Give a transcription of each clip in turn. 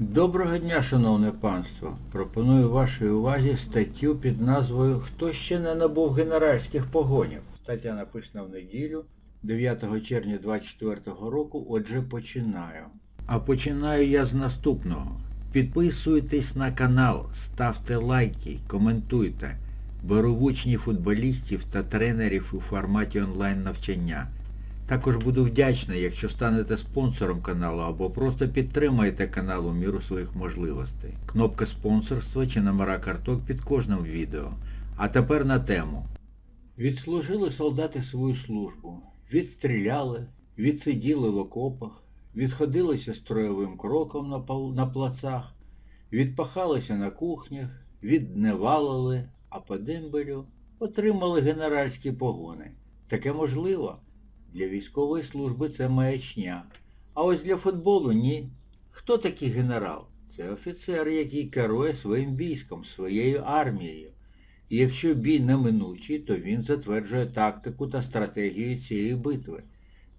Доброго дня, шановне панство. Пропоную вашій увазі статтю під назвою Хто ще не набув генеральських погонів. Стаття написана в неділю 9 червня 24 року, отже починаю. А починаю я з наступного. Підписуйтесь на канал, ставте лайки, коментуйте. Беру в футболістів та тренерів у форматі онлайн навчання. Також буду вдячний, якщо станете спонсором каналу або просто підтримаєте канал у міру своїх можливостей. Кнопка спонсорства чи номера карток під кожним відео. А тепер на тему. Відслужили солдати свою службу, відстріляли, відсиділи в окопах, відходилися строєвим кроком на, на плацах, відпахалися на кухнях, відневалили, а по дембелю отримали генеральські погони. Таке можливо. Для військової служби це маячня. А ось для футболу ні. Хто такий генерал? Це офіцер, який керує своїм військом, своєю армією. І якщо бій неминучий, то він затверджує тактику та стратегію цієї битви.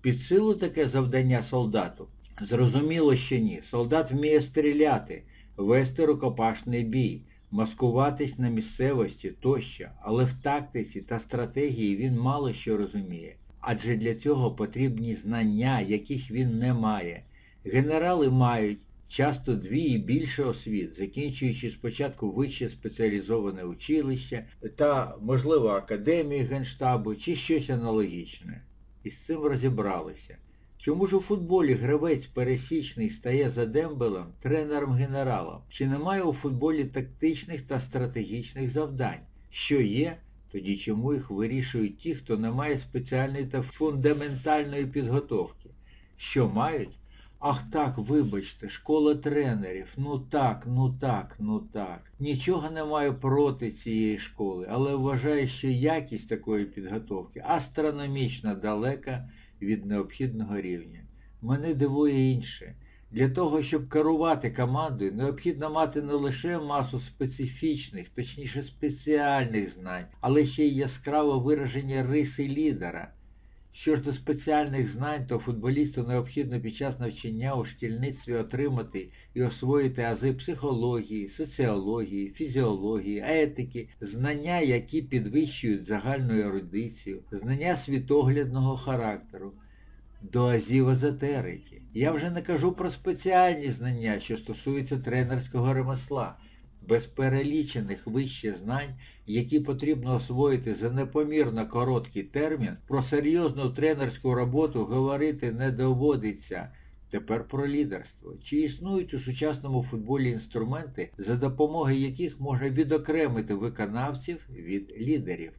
Під силу таке завдання солдату? Зрозуміло, що ні. Солдат вміє стріляти, вести рукопашний бій, маскуватись на місцевості тощо, але в тактиці та стратегії він мало що розуміє. Адже для цього потрібні знання, яких він не має. Генерали мають часто дві і більше освіт, закінчуючи спочатку вище спеціалізоване училище та, можливо, академію генштабу чи щось аналогічне. І з цим розібралися. Чому ж у футболі гравець пересічний стає за дембелем тренером-генералом? Чи немає у футболі тактичних та стратегічних завдань? Що є, тоді чому їх вирішують ті, хто не має спеціальної та фундаментальної підготовки? Що мають? Ах так, вибачте, школа тренерів. Ну так, ну так, ну так. Нічого не маю проти цієї школи, але вважаю, що якість такої підготовки астрономічно далека від необхідного рівня. Мене дивує інше. Для того, щоб керувати командою, необхідно мати не лише масу специфічних, точніше спеціальних знань, але ще й яскраво виражені риси лідера. Що ж до спеціальних знань, то футболісту необхідно під час навчання у шкільництві отримати і освоїти ази психології, соціології, фізіології, етики, знання, які підвищують загальну ерудицію, знання світоглядного характеру, до азів езотерики. Я вже не кажу про спеціальні знання, що стосуються тренерського ремесла, без перелічених вище знань, які потрібно освоїти за непомірно короткий термін, про серйозну тренерську роботу говорити не доводиться. Тепер про лідерство. Чи існують у сучасному футболі інструменти, за допомогою яких можна відокремити виконавців від лідерів?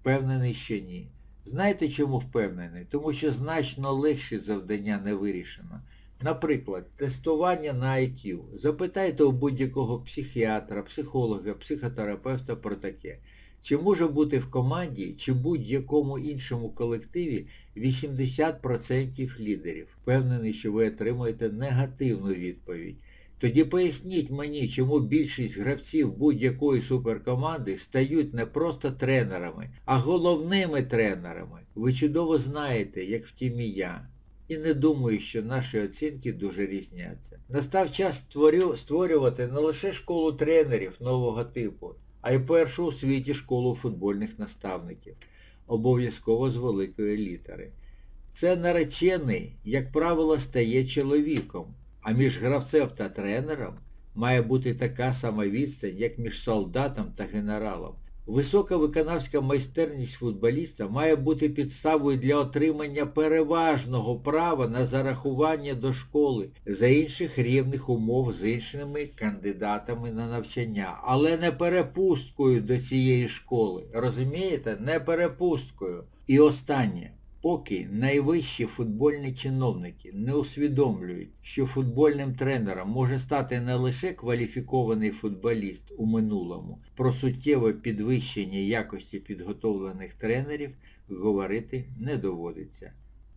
Впевнений, що ні. Знаєте, чому впевнений? Тому що значно легші завдання не вирішено. Наприклад, тестування на IQ. Запитайте у будь-якого психіатра, психолога, психотерапевта про таке. Чи може бути в команді чи будь-якому іншому колективі 80% лідерів? Впевнений, що ви отримаєте негативну відповідь. Тоді поясніть мені, чому більшість гравців будь-якої суперкоманди стають не просто тренерами, а головними тренерами. Ви чудово знаєте, як втім і я. І не думаю, що наші оцінки дуже різняться. Настав час створю, створювати не лише школу тренерів нового типу, а й першу у світі школу футбольних наставників, обов'язково з великої літери. Це наречений, як правило, стає чоловіком, а між гравцем та тренером має бути така сама відстань, як між солдатом та генералом. Висока виконавська майстерність футболіста має бути підставою для отримання переважного права на зарахування до школи за інших рівних умов з іншими кандидатами на навчання, але не перепусткою до цієї школи. Розумієте? Не перепусткою. І останнє. Поки найвищі футбольні чиновники не усвідомлюють, що футбольним тренером може стати не лише кваліфікований футболіст у минулому, про суттєве підвищення якості підготовлених тренерів говорити не доводиться.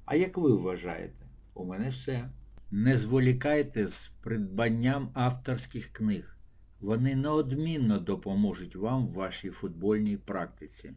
А як ви вважаєте? У мене все. Не зволікайте з придбанням авторських книг. Вони неодмінно допоможуть вам в вашій футбольній практиці.